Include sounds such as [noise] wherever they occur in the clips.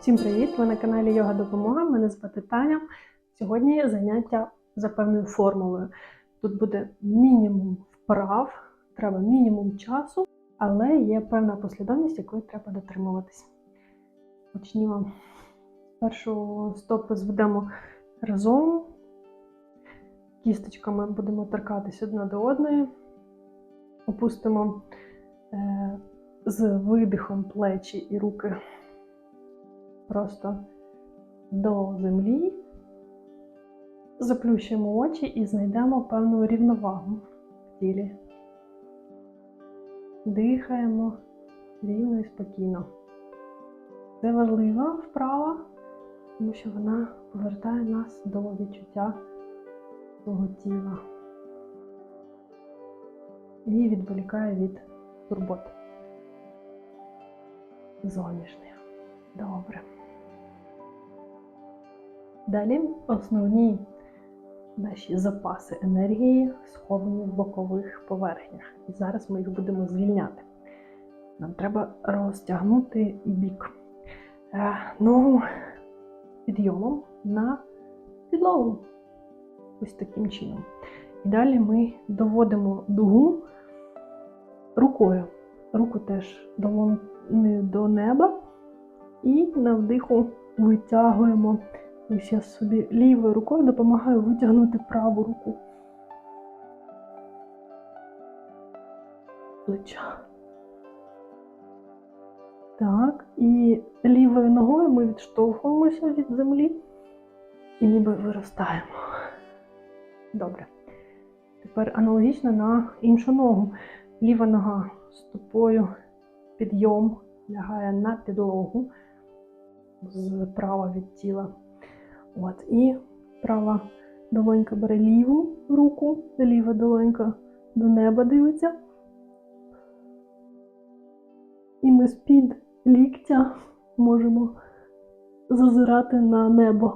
Всім привіт! Ви на каналі Йога Допомога. Мене звати Таня. Сьогодні заняття за певною формулою. Тут буде мінімум вправ, треба мінімум часу, але є певна послідовність, якої треба дотримуватись. Почнімо. Першу стопу зведемо разом. Кісточками будемо торкатись одна до одної. Опустимо е, з видихом плечі і руки просто до землі, заплющуємо очі і знайдемо певну рівновагу в тілі. Дихаємо рівно і спокійно. Це важлива вправа, тому що вона повертає нас до відчуття свого тіла і відволікає від турбот зовнішніх. Добре. Далі основні наші запаси енергії сховані в бокових поверхнях. І зараз ми їх будемо звільняти. Нам треба розтягнути бік Е, ногу підйомом на підлогу. Ось таким чином. І далі ми доводимо дугу рукою. Руку теж долони до неба. І на вдиху витягуємо. Ось я собі лівою рукою допомагаю витягнути праву руку. Плеча. Так, і лівою ногою ми відштовхуємося від землі і ніби виростаємо. Добре. Тепер аналогічно на іншу ногу. Ліва нога стопою підйом лягає на підлогу справа від тіла. От, І права долонька бере ліву руку, ліва долонька до неба дивиться. І ми з-під ліктя можемо зазирати на небо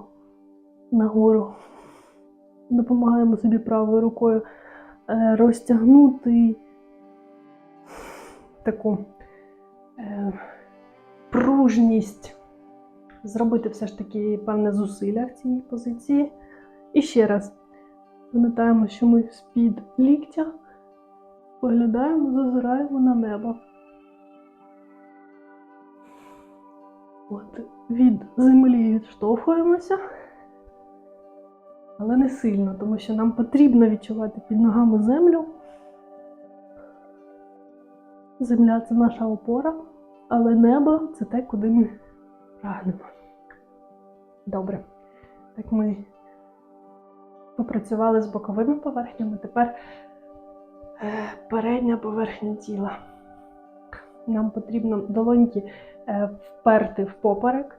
нагору. Допомагаємо собі правою рукою е, розтягнути таку е, пружність зробити все ж таки певне зусилля в цій позиції. І ще раз пам'ятаємо, що ми з-під ліктя поглядаємо, зазираємо на небо. От, від землі відштовхуємося, але не сильно, тому що нам потрібно відчувати під ногами землю. Земля це наша опора, але небо це те, куди ми прагнемо. Добре. Так ми попрацювали з боковими поверхнями. Тепер е, передня поверхня тіла. Нам потрібно долоньки е, вперти в поперек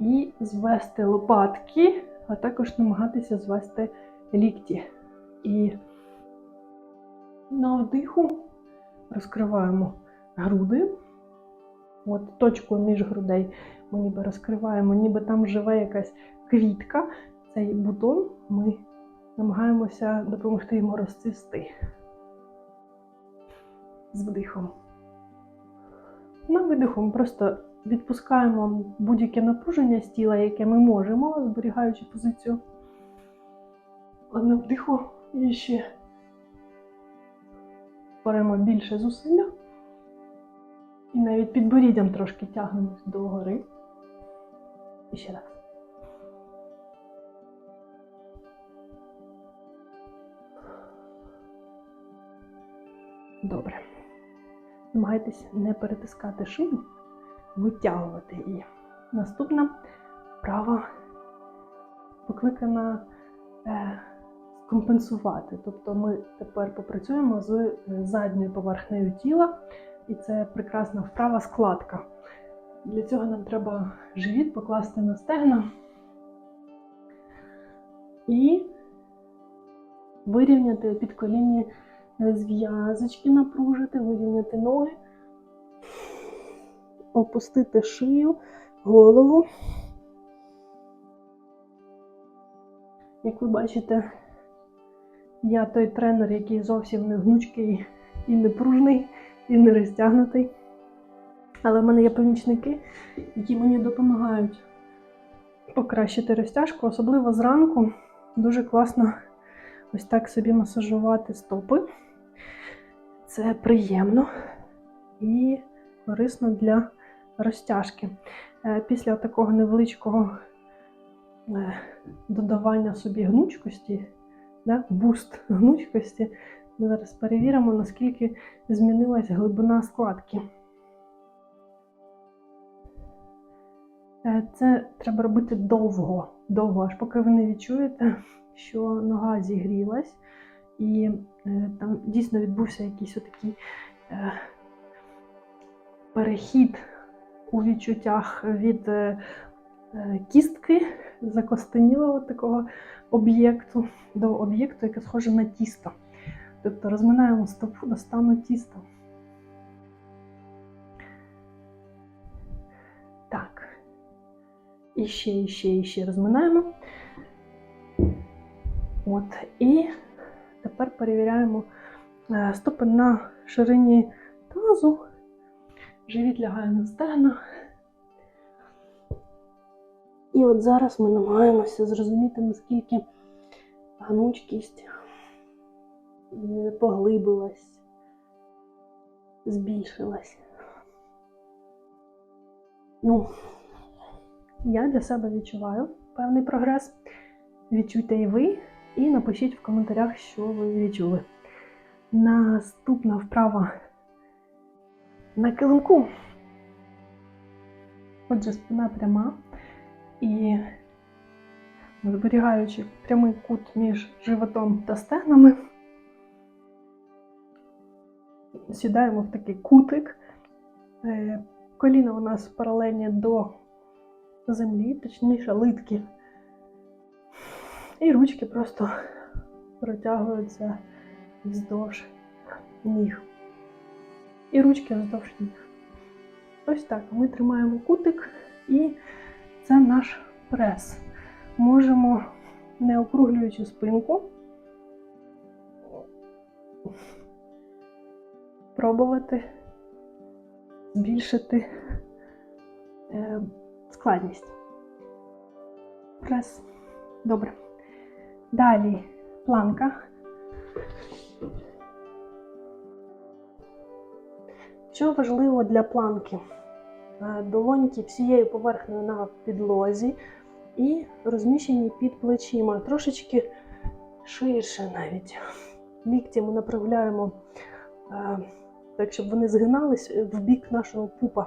і звести лопатки, а також намагатися звести лікті. І на вдиху розкриваємо груди. От точку між грудей ми ніби розкриваємо, ніби там живе якась квітка. Цей бутон ми намагаємося допомогти йому розцвісти з вдихом. На видиху ми просто відпускаємо будь-яке напруження з тіла, яке ми можемо, зберігаючи позицію. А на вдиху і ще беремо більше зусилля. І навіть підборіддям трошки тягнемось до гори. І ще раз. Добре. Намагайтесь не перетискати шию, витягувати її. Наступна вправа покликана е, компенсувати. Тобто ми тепер попрацюємо з е, задньою поверхнею тіла. І це прекрасна вправа складка. Для цього нам треба живіт покласти на стегна і вирівняти під колінні зв'язочки, напружити, вирівняти ноги, опустити шию, голову. Як ви бачите, я той тренер, який зовсім не гнучкий і не пружний, і не розтягнутий. Але в мене є помічники, які мені допомагають покращити розтяжку, особливо зранку. Дуже класно ось так собі масажувати стопи. Це приємно і корисно для розтяжки. Е, Після такого невеличкого е, додавання собі гнучкості, буст гнучкості, ми зараз перевіримо, наскільки змінилась глибина складки. Е, Це треба робити довго, довго, аж поки ви не відчуєте, що нога зігрілась, і е, там дійсно відбувся якийсь отакий е, перехід у відчуттях від кістки закостенілого такого об'єкту до об'єкту, яке схоже на тісто. Тобто розминаємо стопу до стану тіста. Так. І ще, і ще, і ще розминаємо. От. І тепер перевіряємо е, стопи на ширині тазу. Живіт лягає на стегна. І от зараз ми намагаємося зрозуміти, наскільки гнучкість поглибилась, збільшилась. Ну, я для себе відчуваю певний прогрес. Відчуйте і ви, і напишіть в коментарях, що ви відчули. Наступна вправа на килимку. Отже, спина пряма і зберігаючи прямий кут між животом та стегнами, сідаємо в такий кутик. Е, Коліна у нас паралельні до землі, точніше литки. І ручки просто протягуються вздовж ніг. І ручки вздовж ніг. Ось так. Ми тримаємо кутик, і це наш прес. Можемо, не округлюючи спинку, пробувати збільшити е, складність. Прес. Добре. Далі планка. Що важливо для планки? Е, Долоньки всією поверхнею на підлозі і розміщені під плечима, трошечки ширше навіть. Лікті ми направляємо е, так, щоб вони згинались в бік нашого пупа.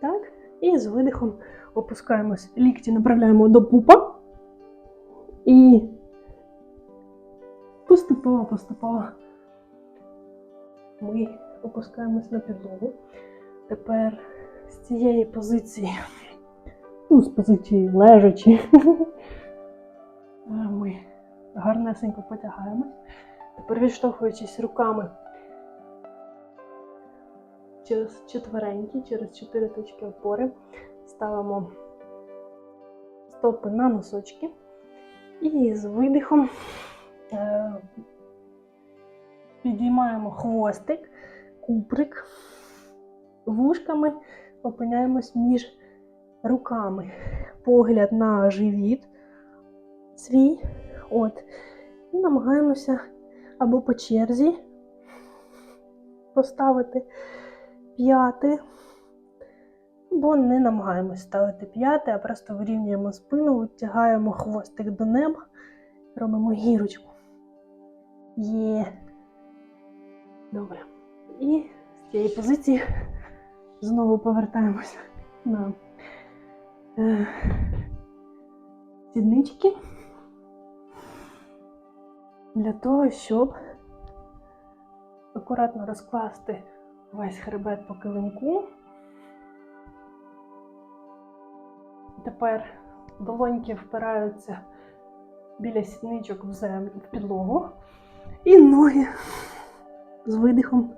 Так, і з видихом опускаємось. Лікті направляємо до пупа і поступово-поступово ми опускаємось на підлогу. Тепер з цієї позиції, ну, з позиції лежачі, [laughs] ми гарнесенько потягаємось. Тепер руками через четверенькі, через чотири точки опори, ставимо стопи на носочки і з видихом е, підіймаємо хвостик, куприк, вушками опиняємось між руками. Погляд на живіт свій. От. І намагаємося або по черзі поставити п'яти, або не намагаємось ставити п'яти, а просто вирівнюємо спину, витягаємо хвостик до неба, робимо гірочку. Є. Добре. І з цієї позиції знову повертаємося на е, сіднички для того, щоб акуратно розкласти весь хребет по килимку. Тепер долоньки впираються біля сідничок в землю, в підлогу. І ноги з видихом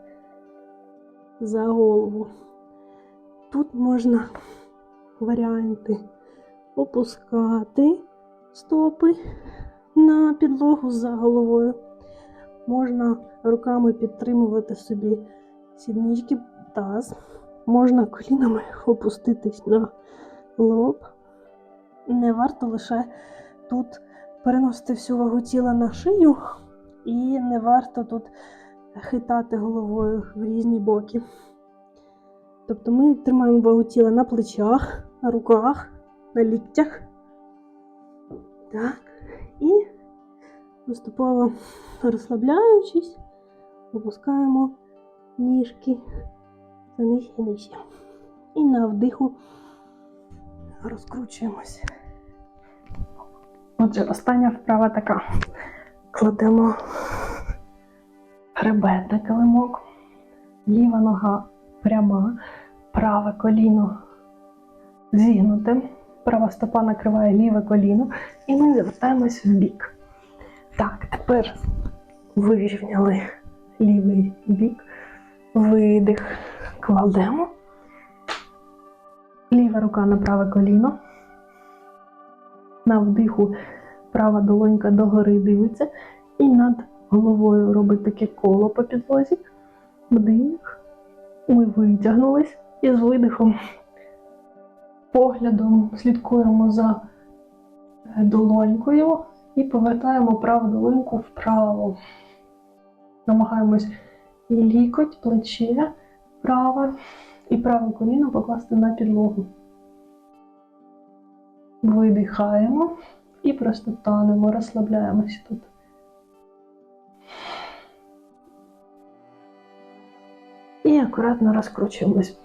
за голову. Тут можна варіанти опускати стопи на підлогу за головою. Можна руками підтримувати собі сіднички таз. Можна колінами опуститись на лоб. Не варто лише тут переносити всю вагу тіла на шию, і не варто тут хитати головою в різні боки. Тобто ми тримаємо вагу тіла на плечах, на руках, на ліктях. Так. І поступово розслабляючись, опускаємо ніжки за них і нижче. І на вдиху розкручуємося. Отже, остання вправа така. Кладемо хребет на килимок, ліва нога пряма, праве коліно зігнуте, права стопа накриває ліве коліно, і ми вертаємось в бік. Так, тепер вирівняли лівий бік, видих, кладемо. Ліва рука на праве коліно. На вдиху права долонька догори дивиться і над головою робить таке коло по підлозі. Вдих. Ми витягнулись і з видихом поглядом слідкуємо за долонькою і повертаємо праву долоньку вправо. Намагаємось і лікоть, плече праве і праве коліно покласти на підлогу. Видихаємо і просто танемо, розслабляємося тут. І акуратно розкручуємось.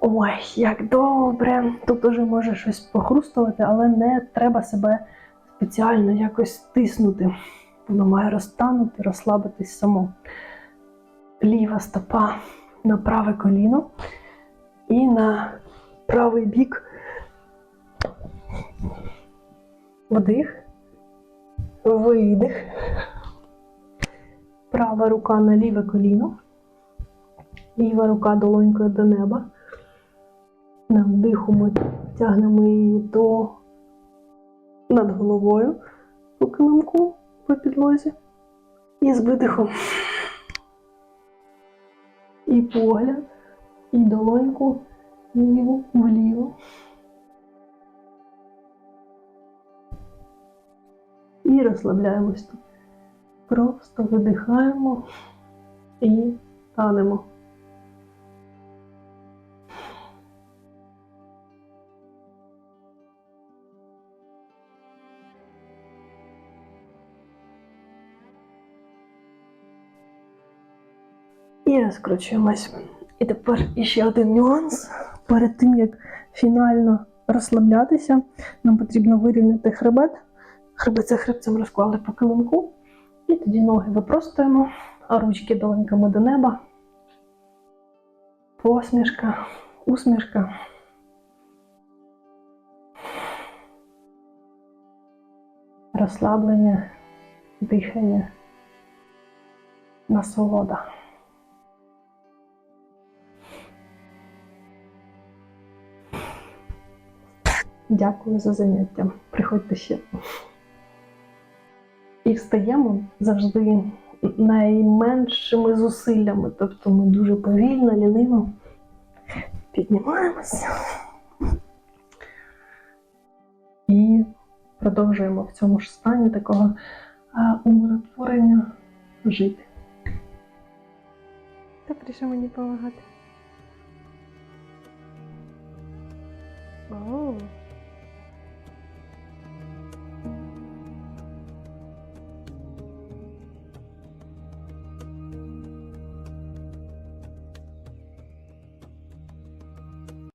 Ой, як добре! Тут уже може щось похрустувати, але не треба себе спеціально якось стиснути. Воно має розтанути, розслабитись само. Ліва стопа на праве коліно і на правий бік. Вдих, видих. Права рука на ліве коліно. Ліва рука долонькою до неба. На вдиху ми тягнемо її до над головою по килимку по підлозі. І з видихом. І погляд, і долоньку ліву вліво. І розслабляємось тут. Просто видихаємо і танемо. І розкручуємось. І тепер іще один нюанс. Перед тим, як фінально розслаблятися, нам потрібно вирівняти хребет. Хребет за хребцем розклали по килимку. І тоді ноги випростуємо, а ручки долоньками до неба. Посмішка, усмішка. Розслаблення, дихання, насолода. Дякую за заняття. Приходьте ще. І встаємо завжди найменшими зусиллями. Тобто ми дуже повільно, ліниво піднімаємося і продовжуємо в цьому ж стані такого умиротворення жити. Хто прийшов мені допомагати?